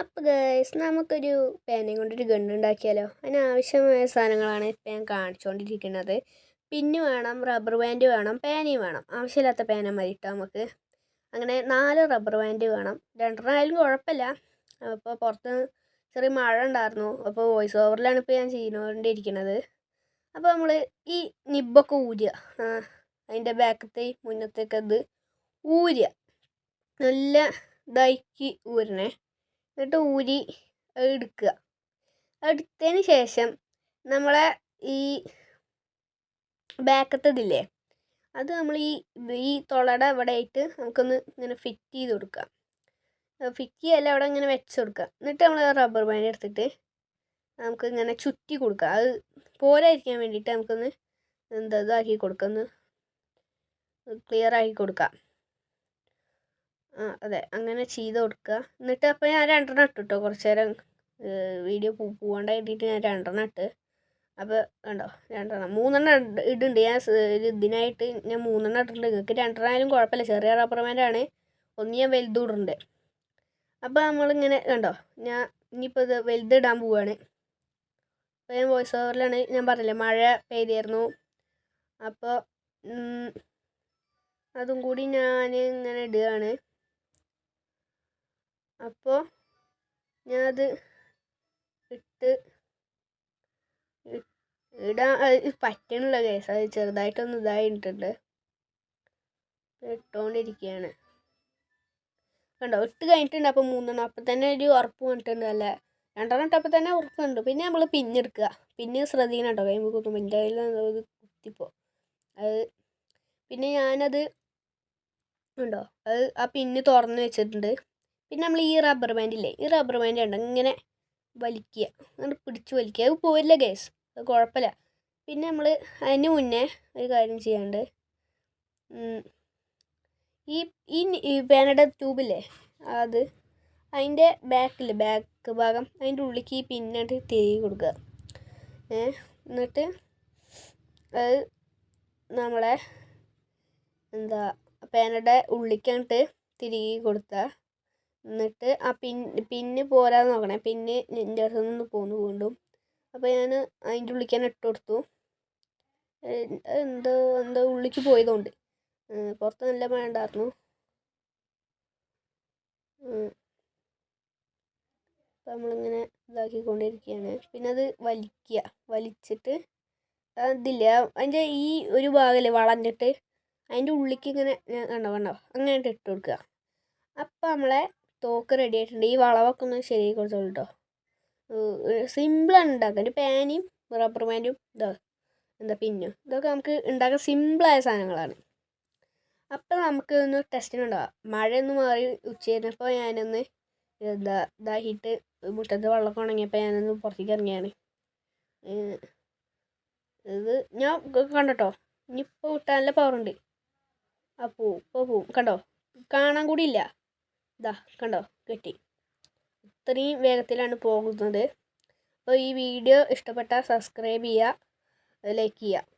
അപ്പോൾ ഗൈസ് നമുക്കൊരു പേനയും കൊണ്ടൊരു ഗണ്ണുണ്ടാക്കിയാലോ അതിനാവശ്യമായ സാധനങ്ങളാണ് ഇപ്പം ഞാൻ കാണിച്ചുകൊണ്ടിരിക്കുന്നത് പിന്നു വേണം റബ്ബർ ബാൻഡ് വേണം പേനയും വേണം. ആവശ്യമില്ലാത്ത പേന മതി കേട്ടോ നമുക്ക്. അങ്ങനെ നാല് റബ്ബർ ബാൻഡ് വേണം. രണ്ടെണ്ണം ആയാലും കുഴപ്പമില്ല. അപ്പോൾ പുറത്ത് ചെറിയ മഴ ഉണ്ടായിരുന്നു. അപ്പോൾ വോയിസ് ഓവറിലാണ് ഇപ്പോൾ ഞാൻ ചെയ്യുന്നുകൊണ്ടിരിക്കുന്നത് അപ്പോൾ നമ്മൾ ഈ നിബ്ബൊക്കെ ഊരുക അതിന്റെ ബാക്കത്തെ മുന്നത്തേക്ക് ഇത് ഊരുക നല്ല ഇതാക്കി ഊരണേ. എന്നിട്ട് ഊരി എടുക്കുക. എടുത്തതിന് ശേഷം നമ്മളെ ഈ ബാക്കത്തതില്ലേ അത് നമ്മൾ ഈ ഈ തുളയുടെ അവിടെ ആയിട്ട് നമുക്കൊന്ന് ഇങ്ങനെ ഫിറ്റ് ചെയ്ത് കൊടുക്കാം ഫിറ്റ് ചെയ്യല്ല അവിടെ ഇങ്ങനെ വെച്ച് കൊടുക്കുക. എന്നിട്ട് നമ്മൾ റബ്ബർ ബാൻഡ് എടുത്തിട്ട് നമുക്ക് ഇങ്ങനെ ചുറ്റി കൊടുക്കുക. അത് പോരായിരിക്കാൻ വേണ്ടിയിട്ട് നമുക്കൊന്ന് എന്താ ഇതാക്കി കൊടുക്കുക. ഒന്ന് ക്ലിയർ ആക്കി കൊടുക്കാം ആ അതെ. അങ്ങനെ ചെയ്ത് കൊടുക്കുക എന്നിട്ട് അപ്പോൾ ഞാൻ രണ്ടെണ്ണം ഇട്ടു കേട്ടോ കുറച്ച് നേരം വീഡിയോ പോകാണ്ട് വേണ്ടിയിട്ട് ഞാൻ രണ്ടെണ്ണം ഇട്ട്. അപ്പോൾ കണ്ടോ രണ്ടെണ്ണം. മൂന്നെണ്ണം ഇടുന്നുണ്ട് ഞാൻ ഒരു ഇതിനായിട്ട് ഞാൻ മൂന്നെണ്ണം ഇട്ടിട്ടുണ്ട്. നിങ്ങൾക്ക് രണ്ടെണ്ണം ആയാലും കുഴപ്പമില്ല. ചെറിയ റബ്ബർ ബാൻഡാണ് ഒന്ന് ഞാൻ വലുത് ഇടുന്നുണ്ട് അപ്പോൾ നമ്മളിങ്ങനെ കണ്ടോ ഞാൻ ഇനിയിപ്പോൾ ഇത് വലുത് ഇടാൻ പോവുകയാണ് അപ്പോൾ ഞാൻ വോയിസ് ഓവറിലാണ് ഞാൻ പറഞ്ഞില്ലേ മഴ പെയ്തായിരുന്നു അപ്പോൾ അതും കൂടി ഞാൻ ഇങ്ങനെ ഇടുകയാണ്. അപ്പോൾ അത് ഇട്ട് ഇടാൻ പറ്റണില്ല കേസ് അത് ചെറുതായിട്ടൊന്ന് ഇതായിട്ടുണ്ട്. ഇട്ടുകൊണ്ടിരിക്കുകയാണ് കണ്ടോ? ഇട്ട് കഴിഞ്ഞിട്ടുണ്ട്. അപ്പോൾ മൂന്നെണ്ണം. അപ്പം തന്നെ ഒരു ഉറപ്പ് വന്നിട്ടുണ്ട്. അല്ലേ? രണ്ടെണ്ണം ഇട്ടപ്പോൾ തന്നെ ഉറപ്പുണ്ട്. പിന്നെ നമ്മൾ പിന്നെടുക്കുക പിന്നെ ശ്രദ്ധിക്കണം കേട്ടോ. കഴിയുമ്പോൾ കുത്തുമ്പോൾ എന്റെ കയ്യിൽ അത് കുത്തിപ്പോൾ അത് പിന്നെ ഞാനത് ഉണ്ടോ അത് ആ പിന്ന് തുറന്ന് വെച്ചിട്ടുണ്ട്. പിന്നെ നമ്മൾ ഈ റബ്ബർ ബാൻഡ് ഇല്ലേ ഈ റബ്ബർ ബാൻഡ് ഉണ്ട് ഇങ്ങനെ വലിക്കുക. അങ്ങനെ പിടിച്ച് വലിക്കുക. അത് പോരില്ല ഗ്യാസ് അത് കുഴപ്പമില്ല. പിന്നെ നമ്മൾ അതിന് മുന്നേ ഒരു കാര്യം ചെയ്യാണ്ട് ഈ ഈ പേനയുടെ ട്യൂബില്ലേ അത് അതിന്റെ ബാക്കിൽ ബാക്ക് ഭാഗം അതിന്റെ ഉള്ളിലേക്ക് ഈ പിന്നിട്ട് തിരികെ കൊടുക്കുക. എന്നിട്ട് അത് നമ്മളെ എന്താ പേനയുടെ ഉള്ളിക്കങ്ങോട്ട് തിരികെ കൊടുക്കുക എന്നിട്ട് ആ പിൻ പിന്ന് പോരാതെ നോക്കണേ. പിന്ന് എന്റെ അടുത്ത് നിന്ന് പോന്നു വീണ്ടും. അപ്പോൾ ഞാൻ അതിന്റെ ഉള്ളിലേക്ക് തന്നെ ഇട്ട് കൊടുത്തു. എന്തോ എന്തോ ഉള്ളിലേക്ക് പോയതുകൊണ്ട് പുറത്ത് നല്ല മഴ ഉണ്ടായിരുന്നു. അപ്പം നമ്മളിങ്ങനെ ഇതാക്കിക്കൊണ്ടിരിക്കുകയാണ് പിന്നെ അത് വലിക്കുക വലിച്ചിട്ട് അതില്ല അതിന്റെ ഈ ഒരു ഭാഗമല്ലേ വളഞ്ഞിട്ട് അതിന്റെ ഉള്ളിലേക്ക് ഇങ്ങനെ കണ്ടോ കണ്ടോ? അങ്ങനെ ഇട്ട് കൊടുക്കുക. അപ്പം നമ്മളെ തോക്ക് റെഡി ആയിട്ടുണ്ട്. ഈ വളവൊക്കെ ഒന്ന് ശരിയാക്കി കൊടുത്തോളൂ കേട്ടോ സിമ്പിളാണ് ഉണ്ടാക്കുക. ഒരു പാനും റബ്ബർ ബാൻഡും ഇതാ എന്താ പിന്നും ഇതൊക്കെ നമുക്ക് ഉണ്ടാക്കാൻ സിമ്പിളായ സാധനങ്ങളാണ്. അപ്പം നമുക്ക് ഒന്ന് ടെസ്റ്റിനുണ്ടാവാം മഴ ഒന്ന് മാറി ഉച്ച കഴിഞ്ഞപ്പോൾ ഞാനൊന്ന് എന്താ ഇതാക്കിയിട്ട് മുറ്റത്ത് വെള്ളമൊക്കെ ഉണങ്ങിയപ്പോൾ ഞാനൊന്ന് പുറത്തേക്ക് ഇറങ്ങിയാണ്. ഇത് ഞാൻ കണ്ടോ ഇനിയിപ്പോൾ വിട്ടാൻ നല്ല പവറുണ്ട് ആ പോവും ഇപ്പോൾ പോവും. കണ്ടോ? കാണാൻ കൂടി ഇല്ല. ഇതാ കണ്ടോ? കിട്ടി. ഇത്രയും വേഗത്തിലാണ് പോകുന്നത്. അപ്പോൾ ഈ വീഡിയോ ഇഷ്ടപ്പെട്ടാൽ സബ്സ്ക്രൈബ് ചെയ്യുക ലൈക്ക് ചെയ്യുക.